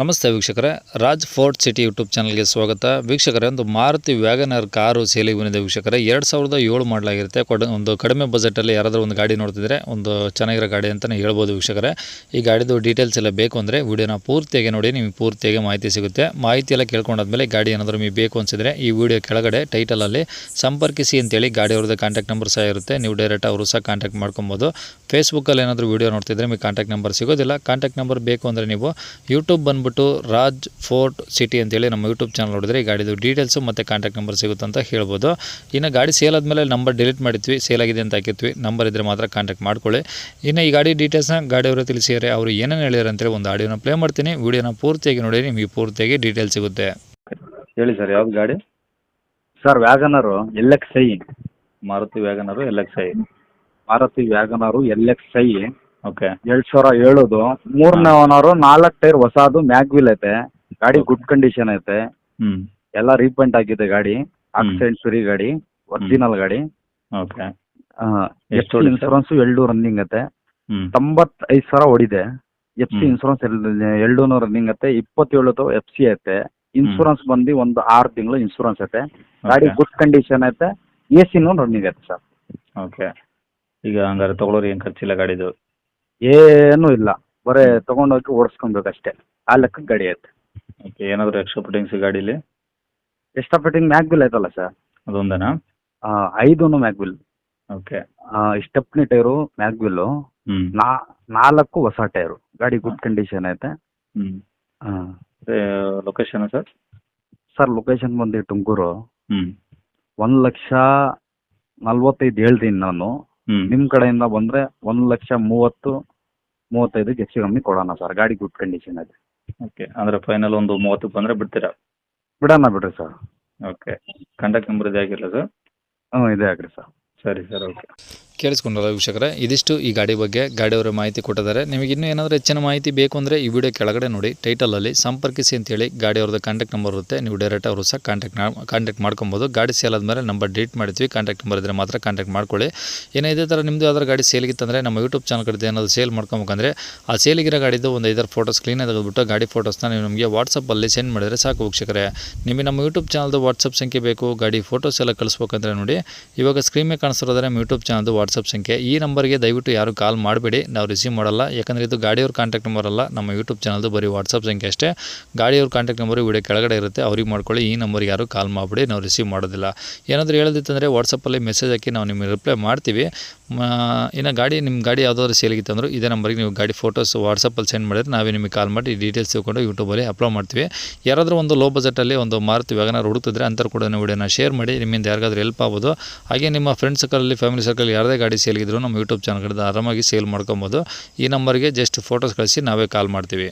ನಮಸ್ತೆ ವೀಕ್ಷಕರೇ, Raj fort city YouTube ಚಾನಲ್ಗೆ ಸ್ವಾಗತ. ವೀಕ್ಷಕರೇ, ಒಂದು ಮಾರುತಿ ವ್ಯಾಗನರ್ ಕಾರು ಸೇಲಿಗೆ ಬಂದಿದೆ ವೀಕ್ಷಕರೇ. ಎರಡು ಸಾವಿರದ ಏಳು ಮಾಡಲಾಗಿರುತ್ತೆ. ಕೊಡ ಒಂದು ಕಡಿಮೆ ಬಜೆಟಲ್ಲಿ ಯಾರಾದರೂ ಒಂದು ಗಾಡಿ ನೋಡ್ತಿದ್ರೆ ಒಂದು ಚೆನ್ನಾಗಿರೋ ಗಾಡಿ ಅಂತಲೇ ಹೇಳ್ಬೋದು ವೀಕ್ಷಕರೇ. ಈ ಗಾಡಿದು ಡೀಟೇಲ್ಸ್ ಎಲ್ಲ ಬೇಕು ಅಂದರೆ ವಿಡಿಯೋನ ಪೂರ್ತಿಯಾಗಿ ನೋಡಿ, ನಿಮಗೆ ಪೂರ್ತಿಯಾಗಿ ಮಾಹಿತಿ ಸಿಗುತ್ತೆ. ಮಾಹಿತಿ ಎಲ್ಲ ಕೇಳ್ಕೊಂಡಾದ್ಮೇಲೆ ಗಾಡಿ ಏನಾದರೂ ನಿಮಗೆ ಬೇಕು ಅನಿಸಿದ್ರೆ ಈ ವಿಡಿಯೋ ಕೆಳಗಡೆ ಟೈಟಲಲ್ಲಿ ಸಂಪರ್ಕಿಸಿ ಅಂತೇಳಿ ಗಾಡಿ ಅವ್ರದ್ದು ಕಾಂಟ್ಯಾಕ್ಟ್ ನಂಬರ್ ಸಹ ಇರುತ್ತೆ. ನೀವು ಡೈರೆಕ್ಟ್ ಅವರು ಸಹ ಕಾಂಟ್ಯಾಕ್ಟ್ ಮಾಡ್ಕೊಬೋದು. ಫೇಸ್ಬುಕ್ಕಲ್ಲಿ ಏನಾದರೂ ವೀಡಿಯೋ ನೋಡ್ತಿದ್ರೆ ನಿಮಗೆ ಕಾಂಟ್ಯಾಕ್ಟ್ ನಂಬರ್ ಸಿಗೋದಿಲ್ಲ. ಕಾಂಟ್ಯಾಕ್ಟ್ ನಂಬರ್ ಬೇಕು ಅಂದರೆ ನೀವು ಯೂಟ್ಯೂಬ್ ಬಂದುಬಿಟ್ಟು ರಾಜ್ ಫೋರ್ಟ್ ಸಿಟಿ ಅಂತೇಳಿ ನಮ್ಮ ಯೂಟ್ಯೂಬ್ ಚಾನಲ್ ನೋಡಿದ್ರೆ ಈ ಗಾಡಿದು ಡೀಟೇಲ್ಸು ಮತ್ತು ಕಾಂಟ್ಯಾಕ್ಟ್ ನಂಬರ್ ಸಿಗುತ್ತೆ ಅಂತ ಹೇಳ್ಬೋದು. ಇನ್ನು ಗಾಡಿ ಸೇಲ್ ಆದಮೇಲೆ ನಂಬರ್ ಡಿಲೀಟ್ ಮಾಡಿದ್ವಿ ಸೇಲ್ ಆಗಿದೆ ಅಂತ ಹಾಕಿದ್ವಿ. ನಂಬರ್ ಇದ್ದರೆ ಮಾತ್ರ ಕಾಂಟ್ಯಾಕ್ಟ್ ಮಾಡ್ಕೊಳ್ಳಿ. ಇನ್ನು ಈ ಗಾಡಿ ಡೀಟೇಲ್ಸ್ನ ಗಾಡಿಯವರು ತಿಳಿಸಿದರೆ ಅವರು ಏನೇನು ಹೇಳಿದ್ರು ಅಂತೇಳಿ ಒಂದು ಆಡಿಯೋನ ಪ್ಲೇ ಮಾಡ್ತೀನಿ. ವಿಡಿಯೋನ ಪೂರ್ತಿಯಾಗಿ ನೋಡಿ, ನಿಮಗೆ ಪೂರ್ತಿಯಾಗಿ ಡೀಟೇಲ್ಸ್ ಸಿಗುತ್ತೆ. ಹೇಳಿ ಸರ್, ಯಾವ್ದು ಗಾಡಿ? Sir, WagonR L X I. Maruti WagonR L X I. Maruti WagonR L X I. Okay. ಎರಡ್ ಸಾವಿರ ಏಳುದು. ಮೂರನೇ ಓನರ್ ನಾಲ್ಕ್ ಟೈರ್ ಹೊಸದು ಮ್ಯಾಗ್ವಿಲ್ ಐತೆ. ಗಾಡಿ ಗುಡ್ ಕಂಡೀಷನ್ ಐತೆ. ಹ್ಮ್. ಎಲ್ಲ ರೀಪೇಂಟ್ ಆಗಿದೆ ಗಾಡಿ. ಆಕ್ಸಿಡೆಂಟ್ ಫ್ರೀ ಗಾಡಿ. ಒರಿಜಿನಲ್ ಗಾಡಿ. ಓಕೆ. F C? ಇನ್ಸೂರೆನ್ಸ್ ಎರಡು ರನ್ನಿಂಗ್ ಐತೆ. ಹ್ಞೂ ತೊಂಬತ್ತೈದು ಸಾವಿರ ಹೊಡಿದೆ ಎಫ್ ಸಿ ಹ್ಮ್. ಇನ್ಸೂರೆನ್ಸ್ ರನ್ನಿಂಗ್ ಐತೆ. ಇಪ್ಪತ್ತೇಳು ಎಫ್ ಸಿ ಐತೆ. ಇನ್ಸೂರೆನ್ಸ್ ಬಂದು ಒಂದು ಆರು ತಿಂಗಳು ಇನ್ಸೂರೆನ್ಸ್ ಐತೆ. ಗಾಡಿ ಗುಡ್ ಕಂಡೀಷನ್ ಐತೆ. ಎ ಸಿನೂ ರನ್ನಿಂಗ್ ಐತೆ ಸರ್. ಓಕೆ. ಈಗ ಹಂಗಾರೆ ತಗೊಳೋರು ಏನು ಖರ್ಚಿಲ್ಲ ಗಾಡಿದು? ಏನೂ ಇಲ್ಲ. ಬರೀ ತಗೊಂಡೋಗಿ ಓಡಿಸ್ಕೊಬೇಕಷ್ಟೇ. ಆ ಲೆಕ್ಕಕ್ಕೆ ಗಾಡಿ ಐತೆ. ಓಕೆ ಏನಾದರೂ ಎಕ್ಸ್ಟ್ರಾ ಫಿಟ್ಟಿಂಗ್ಸ್ ಗಾಡೀಲಿ? ಎಕ್ಸ್ಟ್ರಾ ಫಿಟ್ಟಿಂಗ್ ಮ್ಯಾಗ್ವಿಲ್ ಐತಲ್ಲ ಸರ್ ಅದೊಂದೇನಾ? ಐದೂನು mag wheel okay. Stepney tyre mag wheel ನಾ ನಾಲ್ಕು ಹೊಸ ಟೈರು ಗಾಡಿ ಗುಡ್ ಕಂಡೀಷನ್ ಐತೆ. ಲೊಕೇಶನ್ ಸರ್ ಸರ್ ಲೊಕೇಶನ್ ಬಂದು ತುಮಕೂರು. ಒಂದು ಲಕ್ಷ ನಲ್ವತ್ತೈದು ಹೇಳ್ತೀನಿ ನಾನು. ನಿಮ್ಮ ಕಡೆಯಿಂದ ಬಂದ್ರೆ ಒಂದ್ ಲಕ್ಷ ಮೂವತ್ತು ಮೂವತ್ತೈದು ಹೆಚ್ಚು ಕಮ್ಮಿ ಕೊಡೋಣ ಸರ್ ಗಾಡಿ ಗುಡ್ ಕಂಡೀಷನ್ ಇದೆ ಓಕೆ ಅಂದ್ರೆ ಫೈನಲ್ ಒಂದು ಮೂವತ್ತು ಬಂದ್ರೆ ಬಿಡ್ತೀರಾ? ಬಿಡೋಣ ಬಿಡ್ರಿ ಸರ್. ಓಕೆ ಕಂಡಕ್ಟ್ ನಂಬರ್ ಇದೆ ಆಗಿರಲ್ಲ ಸರ್? ಹ್ಞೂ ಇದೆ ಆಗ್ರಿ ಸರ್. ಸರಿ ಸರ್ ಓಕೆ ಕೇಳಿಸ್ಕೊಂಡಲ್ಲ ವೀಕ್ಷಕರೇ? ಇದಿಷ್ಟು ಈ ಗಾಡಿ ಬಗ್ಗೆ ಗಾಡಿಯವರ ಮಾಹಿತಿ ಕೊಟ್ಟಿದ್ದಾರೆ. ನಿಮಗೆ ಇನ್ನೂ ಏನಾದರೂ ಹೆಚ್ಚಿನ ಮಾಹಿತಿ ಬೇಕು ಅಂದರೆ ಈ ವಿಡಿಯೋ ಕೆಳಗಡೆ ನೋಡಿ ಟೈಟಲಲ್ಲಿ ಸಂಪರ್ಕಿಸಿ ಅಂತೇಳಿ ಗಾಡಿ ಅವ್ರದ್ದು ಕಾಂಟ್ಯಾಕ್ಟ್ ನಂಬರ್ ಇರುತ್ತೆ. ನೀವು ಡೈರೆಕ್ಟ್ ಅವರು ಸಹ ಕಾಂಟ್ಯಾಕ್ಟ್ ಕಾಂಟ್ಯಾಕ್ಟ್ ಮಾಡ್ಕೊಬೋದು. ಗಾಡಿ ಸೇಲ್ ಆದಮೇಲೆ ನಂಬರ್ ಡಿಲೀಟ್ ಮಾಡ್ತೀವಿ ಕಾಂಟ್ಯಾಕ್ಟ್ ನಂಬರ್ ಇದ್ದರೆ ಮಾತ್ರ ಕಾಂಟ್ಯಾಕ್ಟ್ ಮಾಡ್ಕೊಳ್ಳಿ. ಏನೋ ಇದೇ ಥರ ನಿಮ್ಮದು ಯಾವ್ದಾರು ಗಾಡಿ ಸೇಲ್ಗಿತ್ತಂದರೆ ನಮ್ಮ ಯೂಟ್ಯೂಬ್ ಚಾನಲ್ ಕಡೆ ಏನಾದರೂ ಸೇಲ್ ಮಾಡ್ಕೊಬೇಕಂದ್ರೆ ಆ ಸೇಲಿಗಿರೋ ಗಾಡಿದು ಒಂದು ಐದಾರು ಫೋಟೋಸ್ ಕ್ಲೀನಾಗಿ ತೆಗೆದುಬಿಟ್ಟು ಗಾಡಿ ಫೋಟೋಸ್ನ ನೀವು ನಮಗೆ ವಾಟ್ಸಪ್ಪಲ್ಲಿ ಸೆಂಡ್ ಮಾಡಿದರೆ ಸಾಕು ವೀಕ್ಷಕರೇ. ನಿಮಗೆ ನಮ್ಮ ಯೂಟ್ಯೂಬ್ ಚಾನಲ್ದು ವಾಟ್ಸಪ್ ಸಂಖ್ಯೆ ಬೇಕು, ಗಾಡಿ ಫೋಟೋಸ್ ಎಲ್ಲ ಕಳಿಸ್ಬೇಕಂದ್ರೆ ನೋಡಿ. ಇವಾಗ ಸ್ಕ್ರೀನ್ ಮೇಲೆ ಕಾಣಿಸ್ತಿರೋದ್ರೆ ನಮ್ಮ ಯೂಟ್ಯೂಬ್ ಚಾನಲ್ದು ವಾಟ್ಸಪ್ ಸಂಖ್ಯೆ. ಈ ನಂಬರ್ಗೆ ದಯವಿಟ್ಟು ಯಾರು ಕಾಲ್ ಮಾಡಬೇಡಿ. ನಾವು ರಿಸೀವ್ ಮಾಡಲ್ಲ. ಯಾಕಂದರೆ ಇದು ಗಾಡಿಯವ್ರ ಕಾಂಟ್ಯಾಕ್ಟ್ ನಂಬರ್ ಅಲ್ಲ. ನಮ್ಮ ಯೂಟ್ಯೂಬ್ ಚಾನಲ್ದು ಬರೀ ವಾಟ್ಸಪ್ ಸಂಖ್ಯೆ ಅಷ್ಟೇ. ಗಾಡಿಯವ್ರ ಕಾಂಟ್ಯಾಕ್ಟ್ ನಂಬರ್ ವಿಡಿಯೋ ಕೆಳಗಡೆ ಇರುತ್ತೆ. ಅವ್ರಿಗೆ ಮಾಡ್ಕೊಳ್ಳಿ. ಈ ನಂಬರ್ಗೆ ಯಾರು ಕಾಲ್ ಮಾಡಿಬಿಡಿ. ನಾವು ರಿಸೀವ್ ಮಾಡೋದಿಲ್ಲ. ಏನಾದರೂ ಹೇಳೋದಿತ್ತಂದರೆ ವಾಟ್ಸಪ್ಪಲ್ಲಿ ಮೆಸೇಜ್ ಹಾಕಿ ನಾವು ನಿಮಗೆ ರಿಪ್ಲೈ ಮಾಡ್ತೀವಿ. ಇನ್ನು ಗಾಡಿ ನಿಮ್ಮ ಗಾಡಿ ಯಾವುದಾದ್ರು ಸೇಲಿಗಿತ್ತು ಅಂದರೂ ಇದೇ ನಂಬರ್ಗೆ ನೀವು ಗಾಡಿ ಫೋಟೋಸ್ ವಾಟ್ಸಪ್ಪಲ್ಲಿ ಸೆಂಡ್ ಮಾಡಿದ್ರೆ ನಾವೇ ನಿಮಗೆ ಕಾಲ್ ಮಾಡಿ ಡೀಟೇಲ್ಸ್ ತಿಳ್ಕೊಂಡು ಯೂಟ್ಯೂಬಲ್ಲಿ ಅಪ್ಲೋಡ್ ಮಾಡ್ತೀವಿ. ಯಾರಾದರೂ ಒಂದು ಲೋ ಬಜೆಟಲ್ಲಿ ಒಂದು ಮಾರುತಿ ವ್ಯಾಗನ ಹುಡುಕ್ತಿದ್ರೆ ಅಂಥವ್ರು ಕೂಡ ವಿಡಿಯೋನ ಶೇರ್ ಮಾಡಿ. ನಿಮ್ಮಿಂದ ಯಾರಿಗಾದ್ರೂ ಹೆಲ್ಪ್ ಆಗ್ಬೋದು. ಹಾಗೆ ನಿಮ್ಮ ಫ್ರೆಂಡ್ ಸರ್ಕಲಲ್ಲಿ ಫ್ಯಾಮಿಲಿ ಸರ್ಕಲ್ ಯಾರದೇ ಗಾಡಿ ಸೇಲ್ಗಿದ್ರು ನಮ್ಮ ಯೂಟ್ಯೂಬ್ ಚಾನಲ್ ಕಡೆ ಆರಾಮಾಗಿ ಸೇಲ್ ಮಾಡ್ಕೊಬೋದು. ಈ ನಂಬರ್ಗೆ ಜಸ್ಟ್ ಫೋಟೋಸ್ ಕಳಿಸಿ ನಾವೇ ಕಾಲ್ ಮಾಡ್ತೀವಿ.